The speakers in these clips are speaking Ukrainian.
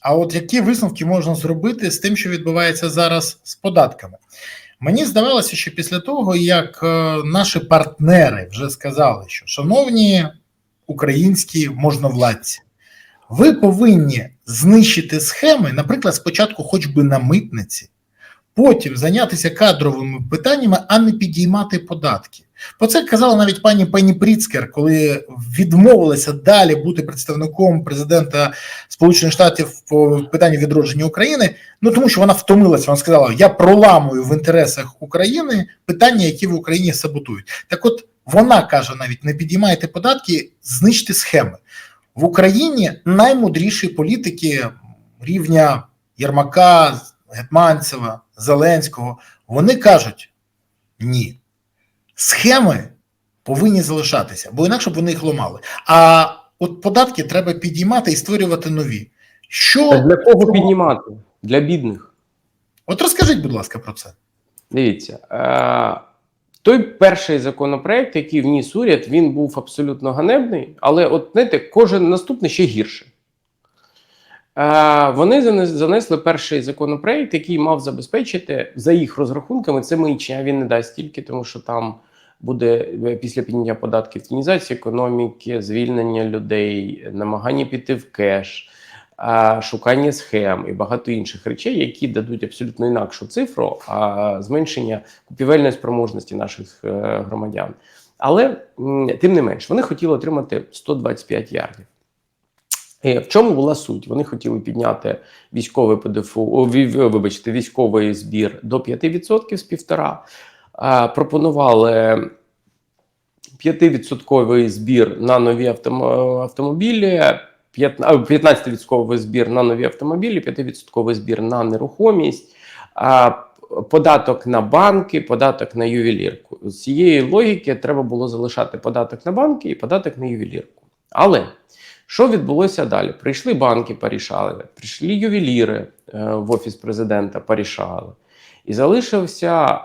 А от які висновки можна зробити з тим, що відбувається зараз з податками? Мені здавалося, що після того, як е, наші партнери вже сказали, що шановні українські можновладці, ви повинні знищити схеми, наприклад, спочатку, хоч би на митниці, потім зайнятися кадровими питаннями, а не підіймати податки. Про це казала навіть пані Пені Пріцкер, коли відмовилася далі бути представником президента Сполучених Штатів по питанню відродження України. Ну тому що вона втомилася. Вона сказала: Я проламую в інтересах України питання, які в Україні саботують. Так, от вона каже: навіть не підіймайте податки, знищте схеми в Україні. Наймудріші політики рівня Єрмака, Гетманцева, Зеленського. Вони кажуть ні схеми повинні залишатися, бо інакше б вони їх ламали. А от податки треба підіймати і створювати нові. Що Та для кого піднімати? Для бідних. От розкажіть, будь ласка, про це. Дивіться, е, той перший законопроект, який вніс уряд, він був абсолютно ганебний, але от знаєте, кожен наступний ще гірше. Е, вони занесли перший законопроект, який мав забезпечити, за їх розрахунками, це маячня він не дасть стільки, тому що там буде е, після підняття податків тінізація економіки, звільнення людей, намагання піти в кеш, шукання схем і багато інших речей, які дадуть абсолютно інакшу цифру, а зменшення купівельної спроможності наших е, громадян. Але тим не менш, вони хотіли отримати 125 ярдів. І в чому була суть? Вони хотіли підняти військовий ПДФО, вибачте, військовий збір до 5% з півтора. Пропонували 5% збір на нові автомобілі, 15% збір на нові автомобілі, 5% збір на нерухомість, податок на банки, податок на ювелірку. З цієї логіки треба було залишати податок на банки і податок на ювелірку. Але що відбулося далі? Прийшли банки, порішали, прийшли ювеліри е, в офіс президента, порішали. І залишився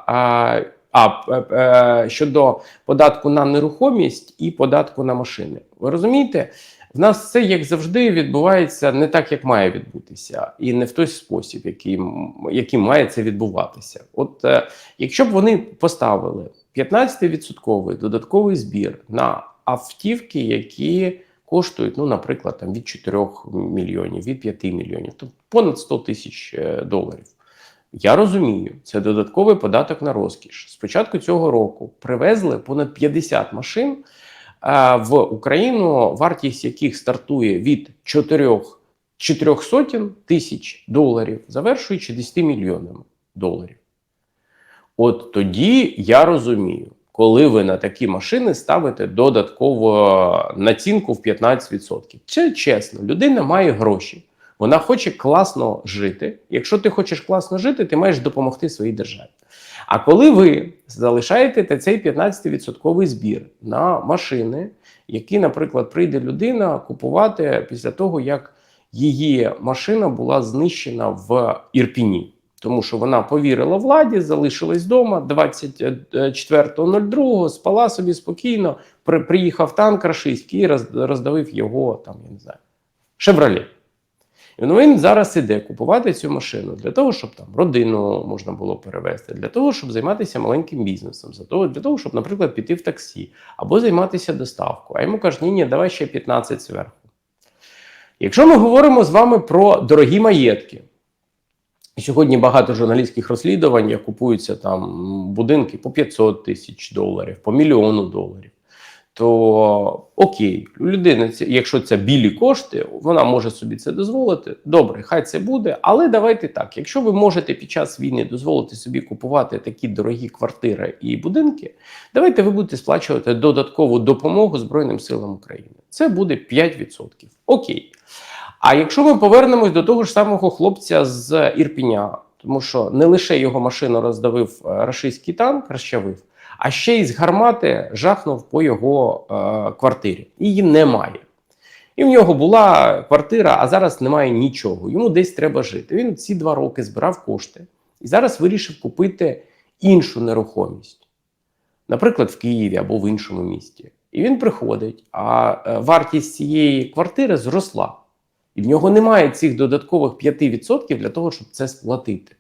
а, е, е, щодо податку на нерухомість і податку на машини. Ви розумієте, в нас це як завжди відбувається не так, як має відбутися, і не в той спосіб, який, яким має це відбуватися. От е, якщо б вони поставили 15% додатковий збір на автівки, які коштують, ну, наприклад, там від 4 мільйонів, від 5 мільйонів, тобто понад 100 тисяч доларів. Я розумію, це додатковий податок на розкіш. З початку цього року привезли понад 50 машин в Україну, вартість яких стартує від 4 400 тисяч доларів, завершуючи 10 мільйонами доларів. От тоді я розумію, коли ви на такі машини ставите додаткову націнку в 15%. Це чесно, людина має гроші. Вона хоче класно жити. Якщо ти хочеш класно жити, ти маєш допомогти своїй державі. А коли ви залишаєте цей 15% збір на машини, які, наприклад, прийде людина купувати після того, як її машина була знищена в Ірпіні, тому що вона повірила владі, залишилась вдома 24.02, спала собі спокійно. Приїхав танк рашистський і роздавив його там, я не знаю, шевролі. І він зараз іде купувати цю машину для того, щоб там родину можна було перевезти, для того, щоб займатися маленьким бізнесом, для того, щоб, наприклад, піти в таксі або займатися доставкою. А йому кажуть, ні, ні, давай ще 15 зверху. Якщо ми говоримо з вами про дорогі маєтки, сьогодні багато журналістських розслідувань як купуються там будинки по 500 тисяч доларів, по мільйону доларів. То окей, це- якщо це білі кошти, вона може собі це дозволити. Добре, хай це буде. Але давайте так: якщо ви можете під час війни дозволити собі купувати такі дорогі квартири і будинки, давайте ви будете сплачувати додаткову допомогу Збройним силам України. Це буде 5%. Окей. А якщо ми повернемось до того ж самого хлопця з Ірпіня, тому що не лише його машину роздавив е, рашистський танк, розчавив, а ще й з гармати жахнув по його е, квартирі. Її немає. І в нього була квартира, а зараз немає нічого. Йому десь треба жити. Він ці два роки збирав кошти і зараз вирішив купити іншу нерухомість, наприклад, в Києві або в іншому місті. І він приходить, а е, вартість цієї квартири зросла. І в нього немає цих додаткових 5% для того, щоб це сплатити.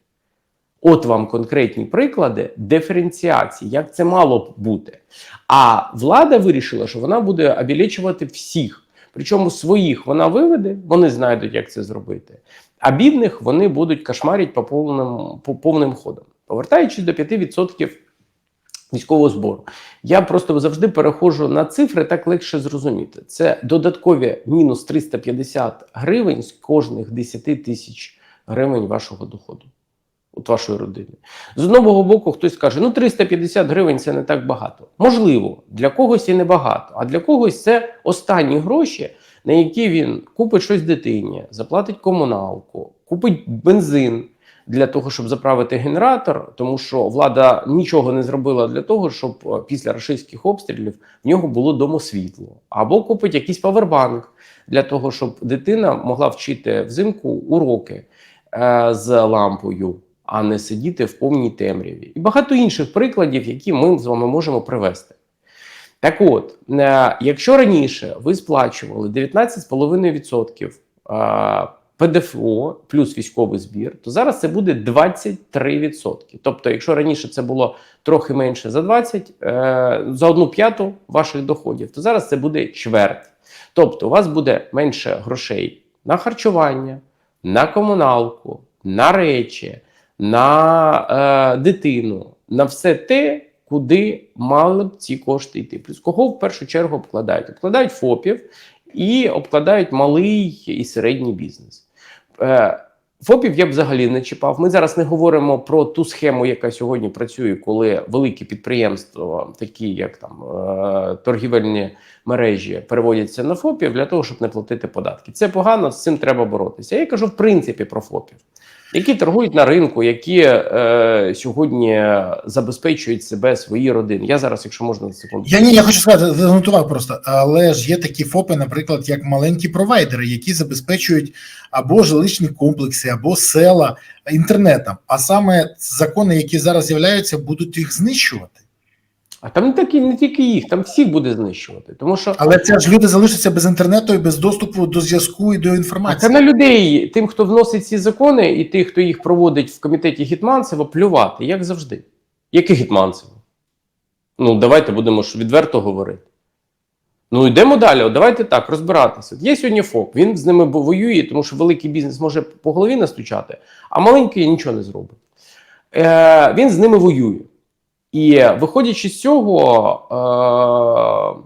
От вам конкретні приклади диференціації, як це мало б бути. А влада вирішила, що вона буде обілічувати всіх. Причому своїх вона виведе, вони знайдуть, як це зробити. А бідних вони будуть кошмарити по повним, по повним ходом. Повертаючись до 5% військового збору, я просто завжди переходжу на цифри, так легше зрозуміти. Це додаткові мінус 350 гривень з кожних 10 тисяч гривень вашого доходу. От вашої родини. З одного боку, хтось каже, ну 350 гривень це не так багато. Можливо, для когось і не багато, а для когось це останні гроші, на які він купить щось дитині, заплатить комуналку, купить бензин для того, щоб заправити генератор, тому що влада нічого не зробила для того, щоб е, після рашистських обстрілів в нього було домосвітло, або купить якийсь павербанк для того, щоб дитина могла вчити взимку уроки е, з лампою а не сидіти в повній темряві. І багато інших прикладів, які ми з вами можемо привести. Так от, е, якщо раніше ви сплачували 19,5% е, ПДФО плюс військовий збір, то зараз це буде 23%. Тобто, якщо раніше це було трохи менше за 20, е, за одну п'яту ваших доходів, то зараз це буде чверть. Тобто, у вас буде менше грошей на харчування, на комуналку, на речі на е, дитину, на все те, куди мали б ці кошти йти. Плюс кого в першу чергу обкладають? Обкладають ФОПів і обкладають малий і середній бізнес. Е, ФОПів я б взагалі не чіпав. Ми зараз не говоримо про ту схему, яка сьогодні працює, коли великі підприємства, такі як там е, торгівельні мережі, переводяться на ФОПів для того, щоб не платити податки. Це погано, з цим треба боротися. Я кажу в принципі про ФОПів які торгують на ринку, які е, сьогодні забезпечують себе свої родини. Я зараз, якщо можна на секунду, Я ні, я хочу сказати, занотував просто, але ж є такі ФОПи, наприклад, як маленькі провайдери, які забезпечують або жилищні комплекси, або села інтернетом. А саме закони, які зараз з'являються, будуть їх знищувати. А там не такі, не тільки їх, там всіх буде знищувати. Тому що Але це ж люди залишаться без інтернету і без доступу до зв'язку і до А це на людей, тим, хто вносить ці закони, і тих, хто їх проводить в комітеті Гетманцева, плювати, як завжди. Який Гетманцево? Ну, давайте будемо ж відверто говорити. Ну, йдемо далі. От давайте так розбиратися. Є сьогодні ФОП, він з ними воює, тому що великий бізнес може по голові настучати, а маленький нічого не зробить. Е, він з ними воює. І виходячи з цього, е,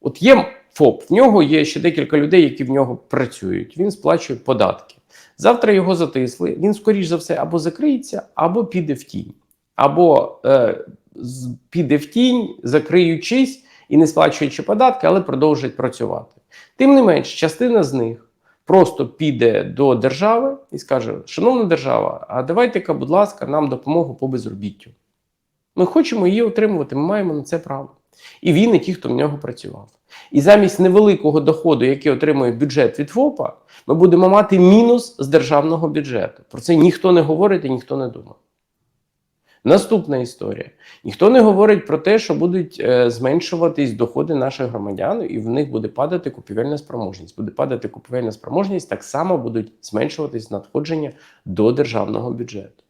от є ФОП, в нього є ще декілька людей, які в нього працюють. Він сплачує податки. Завтра його затисли. Він, скоріш за все, або закриється, або піде в тінь. Або е, піде в тінь, закриючись і не сплачуючи податки, але продовжить працювати. Тим не менш, частина з них просто піде до держави і скаже: Шановна держава, а давайте-ка, будь ласка, нам допомогу по безробіттю. Ми хочемо її отримувати, ми маємо на це право. І він, і ті, хто в нього працював. І замість невеликого доходу, який отримує бюджет від ФОПа, ми будемо мати мінус з державного бюджету. Про це ніхто не говорить і ніхто не думає. Наступна історія. Ніхто не говорить про те, що будуть е, зменшуватись доходи наших громадян, і в них буде падати купівельна спроможність. Буде падати купівельна спроможність, так само будуть зменшуватись надходження до державного бюджету.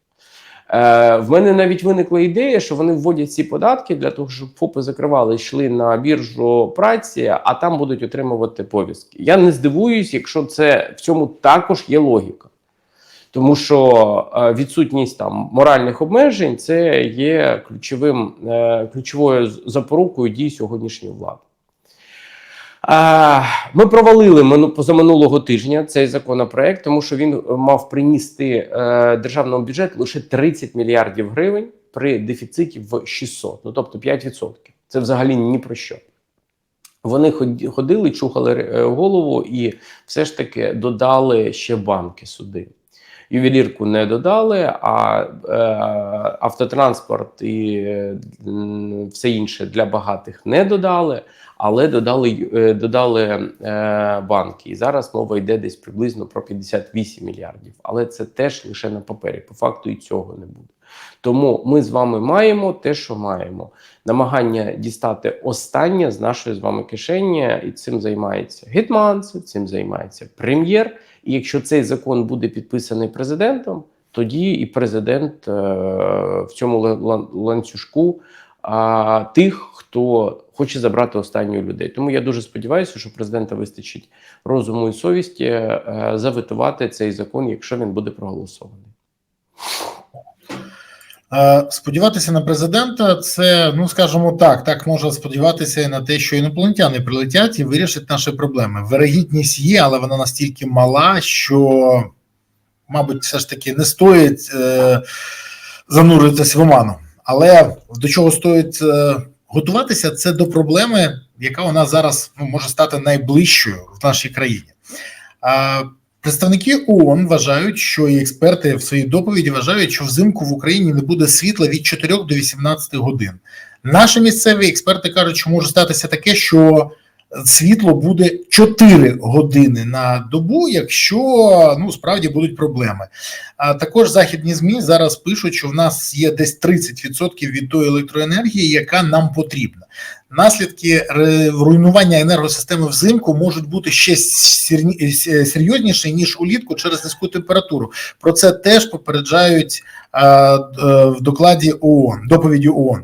Е, в мене навіть виникла ідея, що вони вводять ці податки для того, щоб ФОПи закривали, йшли на біржу праці, а там будуть отримувати повістки. Я не здивуюсь, якщо це в цьому також є логіка. Тому що е, відсутність там моральних обмежень це є ключовим, е, ключовою запорукою дій сьогоднішньої влади. Ми провалили мину- позаминулого тижня цей законопроект, тому що він е, мав принести е, державному бюджету лише 30 мільярдів гривень при дефіциті в 600, ну тобто 5%. Це взагалі ні про що. Вони ходили, чухали е, голову і все ж таки додали ще банки сюди. Ювелірку не додали, а е, автотранспорт і е, все інше для багатих не додали, але додали, е, додали е, банки. І зараз мова йде десь приблизно про 58 мільярдів. Але це теж лише на папері. По факту і цього не буде. Тому ми з вами маємо те, що маємо. Намагання дістати останнє з нашої з вами кишені, і цим займається Гетманцев, цим займається прем'єр. І якщо цей закон буде підписаний президентом, тоді і президент е, в цьому лан- лан- ланцюжку а, тих, хто хоче забрати останню людей. Тому я дуже сподіваюся, що президента вистачить розуму і совісті е, заветувати цей закон, якщо він буде проголосований. Е, Сподіватися на президента, це, ну скажімо так, так можна сподіватися і на те, що інопланетяни прилетять і вирішать наші проблеми. Вирогідність є, але вона настільки мала, що, мабуть, все ж таки не стоїть е, зануритися в оману. Але до чого стоїть е, готуватися, це до проблеми, яка у нас зараз ну, може стати найближчою в нашій країні. Е, Представники ООН вважають, що і експерти в своїй доповіді вважають, що взимку в Україні не буде світла від 4 до 18 годин. Наші місцеві експерти кажуть, що може статися таке, що світло буде 4 години на добу, якщо ну справді будуть проблеми. А також західні змі зараз пишуть, що в нас є десь 30% від тої електроенергії, яка нам потрібна. Наслідки руйнування енергосистеми взимку можуть бути ще серйозніші ніж улітку через низьку температуру. Про це теж попереджають е, е, в докладі ООН, доповіді ООН.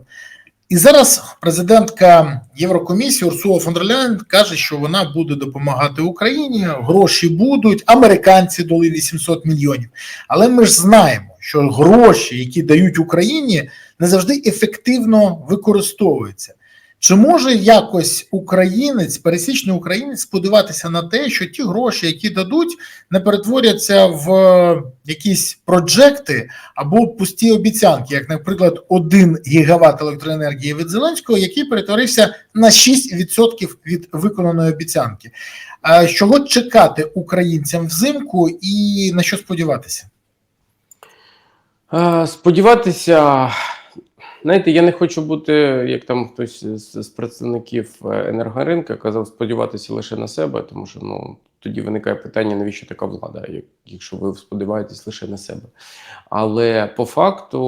І зараз президентка Єврокомісії Урсула фон дер каже, що вона буде допомагати Україні, гроші будуть, американці дали 800 мільйонів. Але ми ж знаємо, що гроші, які дають Україні, не завжди ефективно використовуються. Чи може якось українець, пересічний українець, сподіватися на те, що ті гроші, які дадуть, не перетворяться в е, якісь проджекти або пусті обіцянки, як, наприклад, 1 гігават електроенергії від Зеленського, який перетворився на 6% від виконаної обіцянки. Чого чекати українцям взимку і на що сподіватися? Е, Сподіватися, знаєте, я не хочу бути, як там хтось з, представників е, енергоринка казав, сподіватися лише на себе, тому що ну тоді виникає питання, навіщо така влада, як- якщо ви сподіваєтесь лише на себе. Але по факту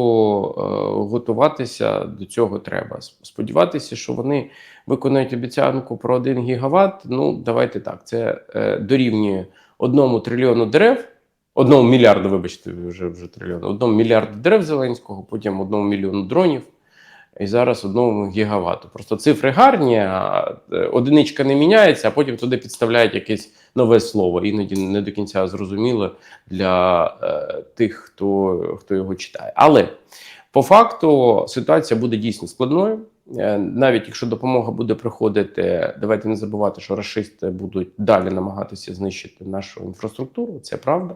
е, готуватися до цього треба. Сподіватися, що вони виконають обіцянку про 1 гігават. Ну давайте так. Це е, дорівнює одному трильйону дерев. Одному мільярду, вибачте, вже вже трильйон, одному мільярду дерев Зеленського, потім одному мільйону дронів, і зараз одному гігавату. Просто цифри гарні, а е, одиничка не міняється, а потім туди підставляють якесь нове слово. Іноді не до кінця зрозуміло для е, тих, хто, хто його читає. Але по факту ситуація буде дійсно складною. Е, Навіть якщо допомога буде приходити, давайте не забувати, що расисти будуть далі намагатися знищити нашу інфраструктуру. Це правда.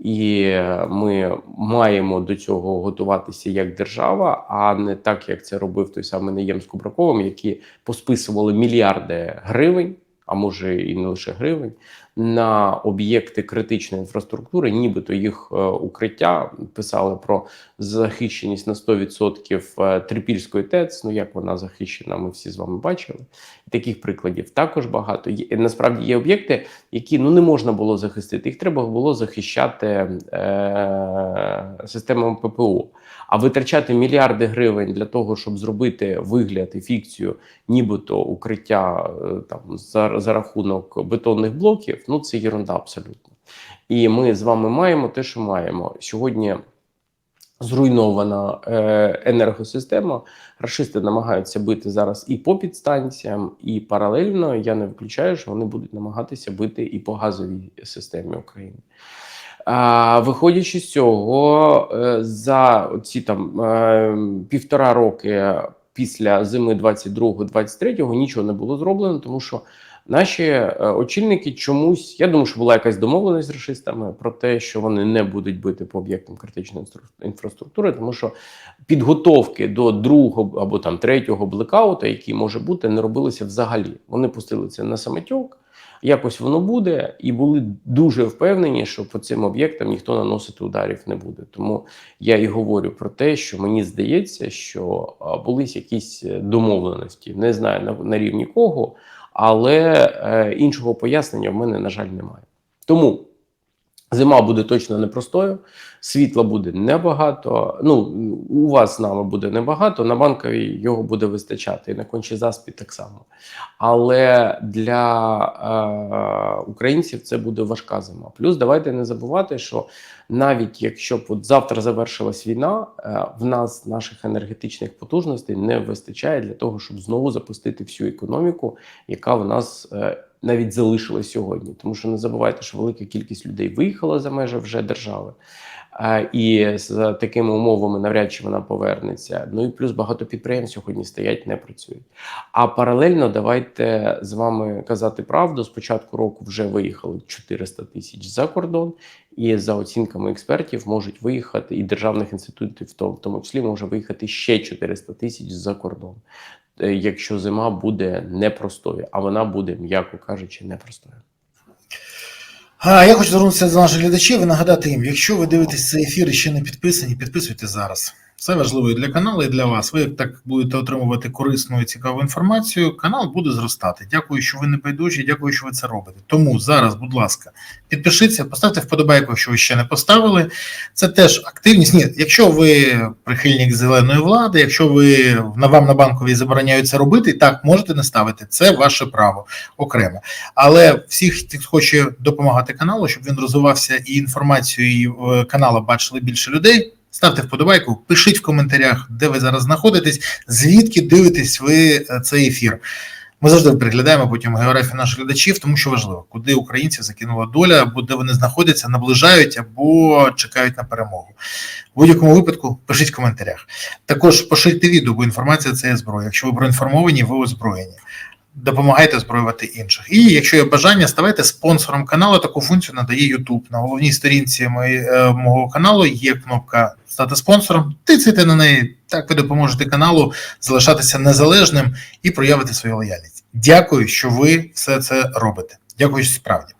І ми маємо до цього готуватися як держава, а не так, як це робив той самий Наєм з Кубраковим, які посписували мільярди гривень, а може і не лише гривень, на об'єкти критичної інфраструктури, нібито їх е, укриття писали про захищеність на 100% е, Трипільської ТЕЦ. Ну як вона захищена, ми всі з вами бачили. Таких прикладів також багато. Є, насправді є об'єкти, які ну не можна було захистити. Їх треба було захищати е, системами ППО. А витрачати мільярди гривень для того, щоб зробити вигляд і фікцію, нібито укриття е, там за, за рахунок бетонних блоків, ну це єрунда абсолютно. І ми з вами маємо те, що маємо сьогодні. Зруйнована е, енергосистема. Рашисти намагаються бити зараз і по підстанціям, і паралельно я не виключаю, що вони будуть намагатися бити і по газовій системі України. Виходячи з цього, е, за ці там е, півтора роки після зими 22-23 нічого не було зроблено, тому що наші е, очільники чомусь, я думаю, що була якась домовленість з расистами про те, що вони не будуть бити по об'єктам критичної інфраструктури, тому що підготовки до другого або там третього блекауту, який може бути, не робилися взагалі. Вони пустили це на самотьок. Якось воно буде, і були дуже впевнені, що по цим об'єктам ніхто наносити ударів не буде. Тому я і говорю про те, що мені здається, що були якісь е, домовленості. Не знаю на, на рівні кого, але е, іншого пояснення в мене, на жаль, немає. Тому Зима буде точно непростою, світла буде небагато. Ну, у вас з нами буде небагато, на банковій його буде вистачати, і на кончі заспі так само. Але для е, українців це буде важка зима. Плюс давайте не забувати, що навіть якщо б от завтра завершилась війна, е, в нас наших енергетичних потужностей не вистачає для того, щоб знову запустити всю економіку, яка в нас е, навіть залишилась сьогодні. Тому що не забувайте, що велика кількість людей виїхала за межі вже держави. І з такими умовами навряд чи вона повернеться. Ну і плюс багато підприємств сьогодні стоять, не працюють. А паралельно давайте з вами казати правду. З початку року вже виїхали 400 тисяч за кордон, і за оцінками експертів можуть виїхати і державних інститутів, в тому, числі може виїхати ще 400 тисяч за кордон, якщо зима буде непростою, а вона буде, м'яко кажучи, непростою. Я хочу звернутися до наших глядачів і нагадати їм, якщо ви дивитесь цей ефір і ще не підписані, підписуйтесь зараз. Це важливо і для каналу, і для вас. Ви як так будете отримувати корисну і цікаву інформацію. Канал буде зростати. Дякую, що ви не байдужі. Дякую, що ви це робите. Тому зараз, будь ласка, підпишіться, поставте вподобайку, якщо ви ще не поставили. Це теж активність. Ні, якщо ви прихильник зеленої влади, якщо ви на вам на банковій забороняють це робити, так можете не ставити. Це ваше право окремо. Але всіх, хто хоче допомагати каналу, щоб він розвивався і інформацію і е, каналу бачили більше людей. Ставте вподобайку, пишіть в коментарях, де ви зараз знаходитесь, звідки дивитесь ви е, цей ефір. Ми завжди переглядаємо потім географію наших глядачів, тому що важливо, куди українців закинула доля, або де вони знаходяться, наближають або чекають на перемогу. В будь-якому випадку пишіть в коментарях. Також поширюйте відео, бо інформація це є зброя. Якщо ви проінформовані, ви озброєні. Допомагайте озброювати інших. І якщо є бажання, ставайте спонсором каналу. Таку функцію надає YouTube. На головній сторінці мої, е, мого каналу є кнопка стати спонсором. Тицяйте на неї. Так ви допоможете каналу залишатися незалежним і проявити свою лояльність. Дякую, що ви все це робите. Дякую, справді.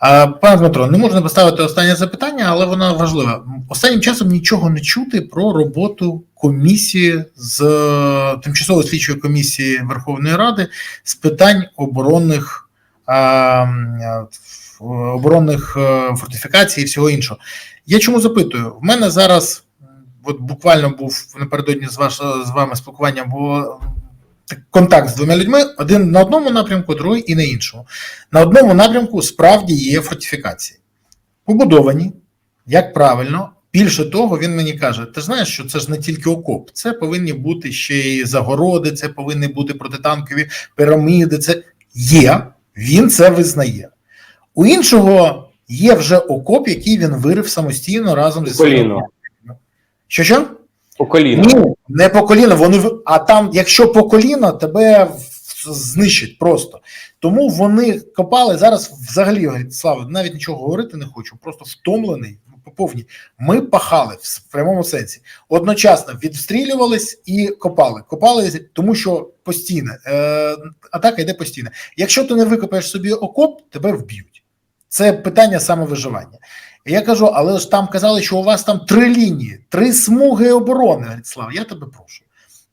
Пане Дмитро, не можна поставити останнє запитання, але воно важливе. Останнім часом нічого не чути про роботу комісії з е, тимчасової слідчої комісії Верховної Ради з питань оборонних е, оборонних е, фортифікацій і всього іншого. Я чому запитую? В мене зараз, от буквально був напередодні з ваш, з вами спілкування, так, контакт з двома людьми: один на одному напрямку, другий і на іншому. На одному напрямку справді є фортифікації, побудовані, як правильно. Більше того, він мені каже: ти знаєш, що це ж не тільки окоп, це повинні бути ще й загороди, це повинні бути протитанкові піраміди. Це є, він це визнає. У іншого є вже окоп, який він вирив самостійно разом зі своїм. Що що? По коліно. Ні, не по коліно. Вони а там, якщо по коліно, тебе знищать просто. Тому вони копали зараз. Взагалі Слава, навіть нічого говорити не хочу. Просто втомлений. ну, По повній. Ми пахали в прямому сенсі. Одночасно відстрілювались і копали. Копали, тому що постійно е, атака йде постійно. Якщо ти не викопаєш собі окоп, тебе вб'ють. Це питання самовиживання. Я кажу, але ж там казали, що у вас там три лінії, три смуги оборони. Говорить, Слава, я тебе прошу.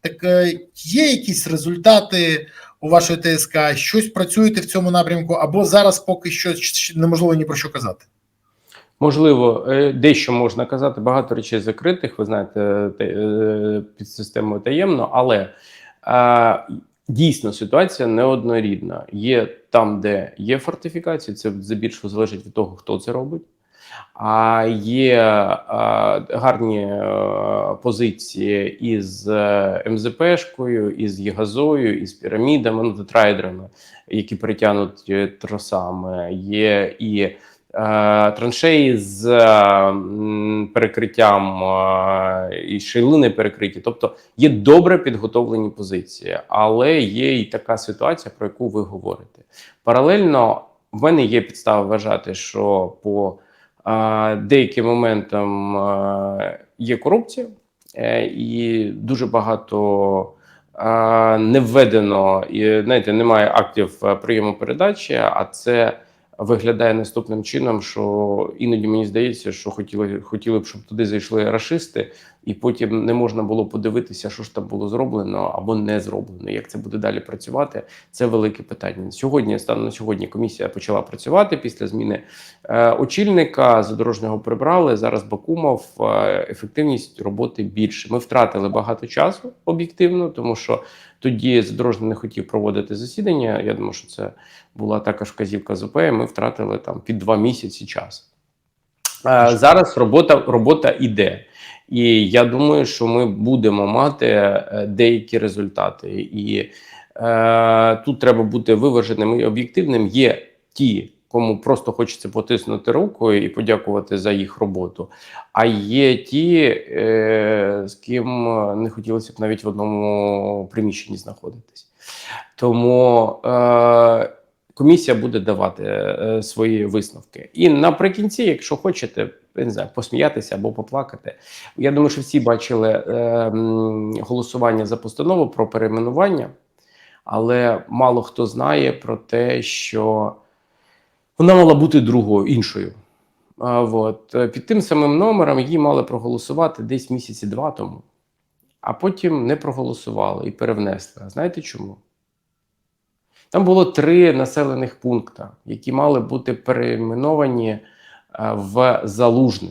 Так е, є якісь результати у вашої ТСК, щось працюєте в цьому напрямку, або зараз поки що неможливо ні про що казати. Можливо, е, дещо можна казати, багато речей закритих, ви знаєте, е, під системою таємно, але дійсно ситуація неоднорідна. Є там, де є фортифікації, це здебільшого залежить від того, хто це робить. А є е, гарні е, позиції із е, МЗПшкою, із Єгазою, із пірамідами, ну, тетрайдерами, які перетягнуті тросами. Є і траншеї з перекриттям і шейлини перекриті. Тобто є добре підготовлені позиції, але є і така ситуація, про яку ви говорите. Паралельно в мене є підстава вважати, що по деяким моментам е, є корупція, е, і дуже багато не введено, і знаєте, немає актів е, прийому передачі, а це виглядає наступним чином, що іноді мені здається, що хотіли, хотіли б, щоб туди зайшли рашисти, і потім не можна було подивитися, що ж там було зроблено або не зроблено. Як це буде далі працювати? Це велике питання. Сьогодні станом на сьогодні комісія почала працювати після зміни е, очільника. Задорожнього прибрали. Зараз Бакумов е, ефективність роботи більше. Ми втратили багато часу об'єктивно, тому що тоді задорожний не хотів проводити засідання. Я думаю, що це була також вказівка ЗП. і Ми втратили там під два місяці час. А, Зараз робота, робота іде. І я думаю, що ми будемо мати е, деякі результати. І е, тут треба бути виваженим і об'єктивним. Є ті, кому просто хочеться потиснути руку і подякувати за їх роботу. А є ті, е, з ким не хотілося б навіть в одному приміщенні знаходитись. Тому е, комісія буде давати е, свої висновки. І наприкінці, якщо хочете, я не знаю, посміятися або поплакати. Я думаю, що всі бачили е, голосування за постанову про перейменування, але мало хто знає про те, що вона мала бути другою іншою. А, от. Е, Під тим самим номером її мали проголосувати десь місяці два тому, а потім не проголосували і перевнесли. Знаєте чому? Там було три населених пункти, які мали бути перейменовані е, в Залужне.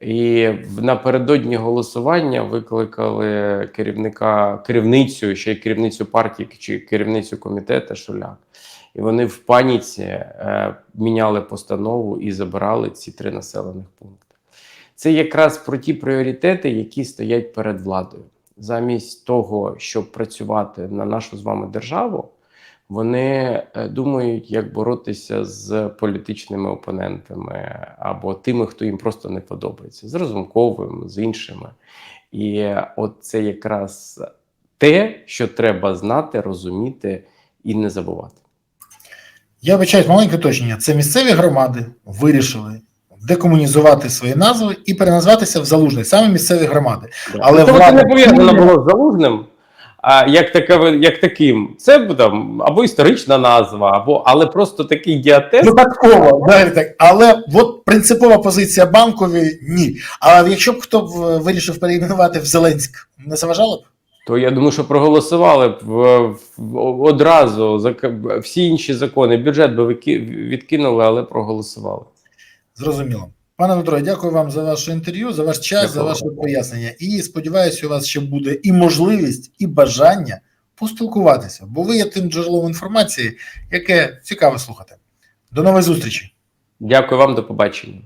І напередодні голосування викликали керівника, керівницю, ще й керівницю партії чи керівницю комітету Шуляк. І вони в паніці е, міняли постанову і забирали ці три населених пункти. Це якраз про ті пріоритети, які стоять перед владою. Замість того, щоб працювати на нашу з вами державу, вони е, думають, як боротися з політичними опонентами або тими, хто їм просто не подобається, з Разумковим, з іншими. І от це якраз те, що треба знати, розуміти і не забувати. Я вибачаюсь, маленьке уточнення. Це місцеві громади вирішили декомунізувати свої назви і переназватися в залужний, саме місцеві громади. Але це влада не пов'язано було з залужним. А як таке, як таким, це там або історична назва, або але просто такий діатез. Випадково, так. Але от принципова позиція банкові ні. А якщо б хто б е, вирішив перейменувати в Зеленськ, не заважало б? То я думаю, що проголосували б в, в- одразу всі інші закони. Бюджет би відкинули, але проголосували. Зрозуміло. Пане Дмитро, дякую вам за ваше інтерв'ю, за ваш час, за ваше пояснення. І сподіваюся, у вас ще буде і можливість, і бажання поспілкуватися, бо ви є тим джерелом інформації, яке цікаво слухати. До нової зустрічі. Дякую вам, до побачення.